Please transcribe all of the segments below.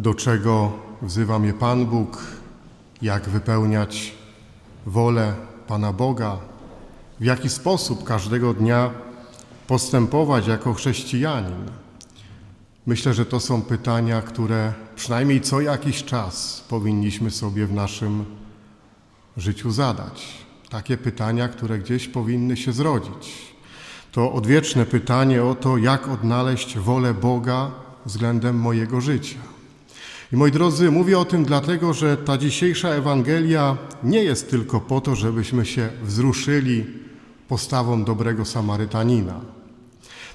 do czego wzywa mnie Pan Bóg, jak wypełniać wolę Pana Boga, w jaki sposób każdego dnia postępować jako chrześcijanin. Myślę, że to są pytania, które przynajmniej co jakiś czas powinniśmy sobie w naszym życiu zadać. Takie pytania, które gdzieś powinny się zrodzić. To odwieczne pytanie o to, jak odnaleźć wolę Boga względem mojego życia. I moi drodzy, mówię o tym dlatego, że ta dzisiejsza Ewangelia nie jest tylko po to, żebyśmy się wzruszyli postawą dobrego Samarytanina.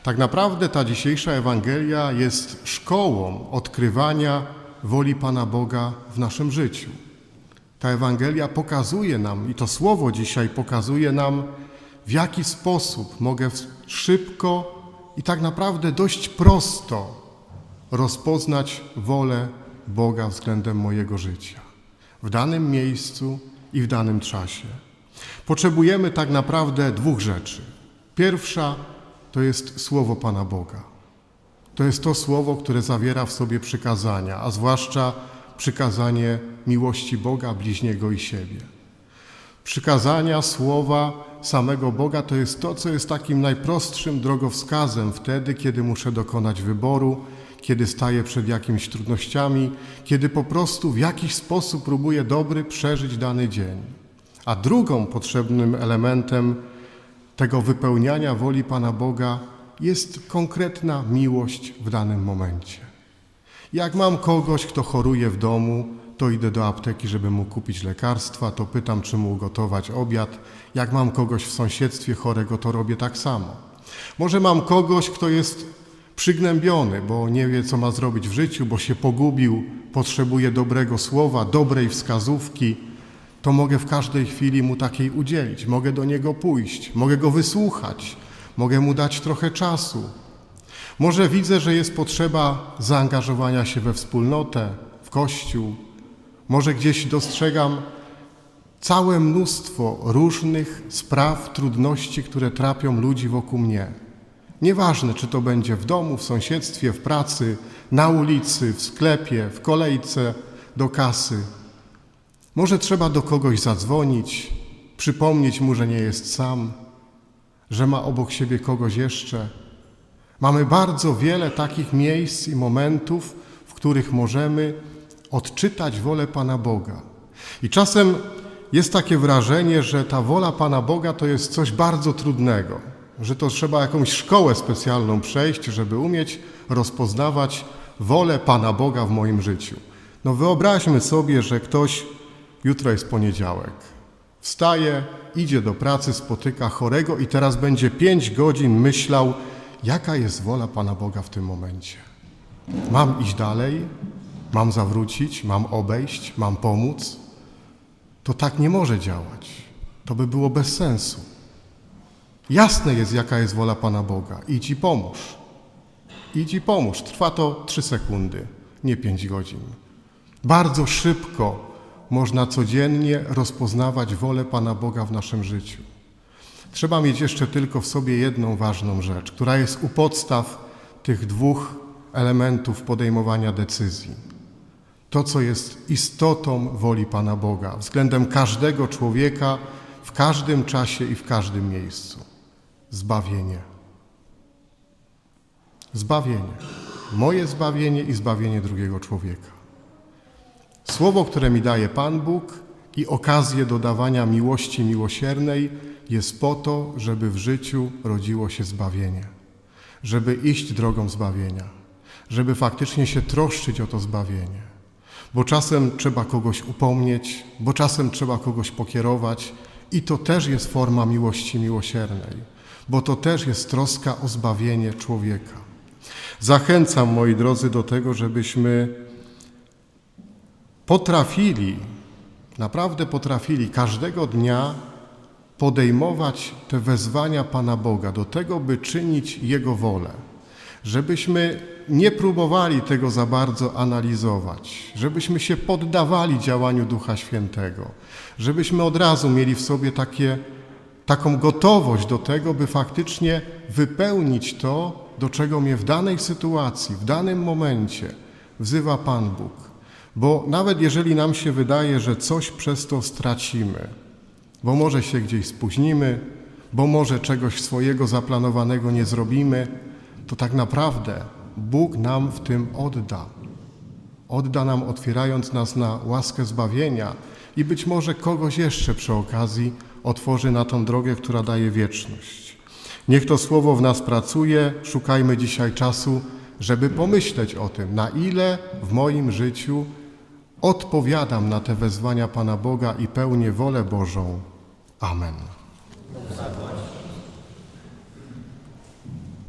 Tak naprawdę ta dzisiejsza Ewangelia jest szkołą odkrywania woli Pana Boga w naszym życiu. Ta Ewangelia pokazuje nam, i to słowo dzisiaj pokazuje nam, w jaki sposób mogę szybko i tak naprawdę dość prosto rozpoznać wolę Boga względem mojego życia w danym miejscu i w danym czasie. Potrzebujemy tak naprawdę dwóch rzeczy. Pierwsza to jest słowo Pana Boga. To jest to słowo, które zawiera w sobie przykazania, a zwłaszcza przykazanie miłości Boga, bliźniego i siebie. Przykazania, słowa samego Boga to jest to, co jest takim najprostszym drogowskazem wtedy, kiedy muszę dokonać wyboru, kiedy staję przed jakimiś trudnościami, kiedy po prostu w jakiś sposób próbuję dobry przeżyć dany dzień. A drugą potrzebnym elementem tego wypełniania woli Pana Boga jest konkretna miłość w danym momencie. Jak mam kogoś, kto choruje w domu, to idę do apteki, żeby mu kupić lekarstwa, to pytam, czy mu ugotować obiad. Jak mam kogoś w sąsiedztwie chorego, to robię tak samo. Może mam kogoś, kto jest przygnębiony, bo nie wie, co ma zrobić w życiu, bo się pogubił, potrzebuje dobrego słowa, dobrej wskazówki, to mogę w każdej chwili mu takiej udzielić. Mogę do niego pójść, mogę go wysłuchać, mogę mu dać trochę czasu. Może widzę, że jest potrzeba zaangażowania się we wspólnotę, w kościół. Może gdzieś dostrzegam całe mnóstwo różnych spraw, trudności, które trapią ludzi wokół mnie. Nieważne, czy to będzie w domu, w sąsiedztwie, w pracy, na ulicy, w sklepie, w kolejce do kasy. Może trzeba do kogoś zadzwonić, przypomnieć mu, że nie jest sam, że ma obok siebie kogoś jeszcze. Mamy bardzo wiele takich miejsc i momentów, w których możemy odczytać wolę Pana Boga. I czasem jest takie wrażenie, że ta wola Pana Boga to jest coś bardzo trudnego, że to trzeba jakąś szkołę specjalną przejść, żeby umieć rozpoznawać wolę Pana Boga w moim życiu. No wyobraźmy sobie, że ktoś, jutro jest poniedziałek, wstaje, idzie do pracy, spotyka chorego i teraz będzie pięć godzin myślał, jaka jest wola Pana Boga w tym momencie. Mam iść dalej? Mam zawrócić? Mam obejść? Mam pomóc? To tak nie może działać. To by było bez sensu. Jasne jest, jaka jest wola Pana Boga. Idź i pomóż. Idź i pomóż. Trwa to trzy sekundy, nie pięć godzin. Bardzo szybko można codziennie rozpoznawać wolę Pana Boga w naszym życiu. Trzeba mieć jeszcze tylko w sobie jedną ważną rzecz, która jest u podstaw tych dwóch elementów podejmowania decyzji. To, co jest istotą woli Pana Boga względem każdego człowieka w każdym czasie i w każdym miejscu zbawienie. Zbawienie. Moje zbawienie i zbawienie drugiego człowieka. Słowo, które mi daje Pan Bóg i okazję do dawania miłości miłosiernej jest po to, żeby w życiu rodziło się zbawienie, żeby iść drogą zbawienia, żeby faktycznie się troszczyć o to zbawienie. Bo czasem trzeba kogoś upomnieć, bo czasem trzeba kogoś pokierować i to też jest forma miłości miłosiernej, bo to też jest troska o zbawienie człowieka. Zachęcam, moi drodzy, do tego, żebyśmy potrafili, naprawdę potrafili każdego dnia podejmować te wezwania Pana Boga do tego, by czynić Jego wolę. Żebyśmy nie próbowali tego za bardzo analizować, żebyśmy się poddawali działaniu Ducha Świętego, żebyśmy od razu mieli w sobie takie, taką gotowość do tego, by faktycznie wypełnić to, do czego mnie w danej sytuacji, w danym momencie wzywa Pan Bóg. Bo nawet jeżeli nam się wydaje, że coś przez to stracimy, bo może się gdzieś spóźnimy, bo może czegoś swojego zaplanowanego nie zrobimy, to tak naprawdę Bóg nam w tym odda. Odda nam, otwierając nas na łaskę zbawienia i być może kogoś jeszcze przy okazji otworzy na tą drogę, która daje wieczność. Niech to słowo w nas pracuje, szukajmy dzisiaj czasu, żeby pomyśleć o tym, na ile w moim życiu odpowiadam na te wezwania Pana Boga i pełnię wolę Bożą. Amen.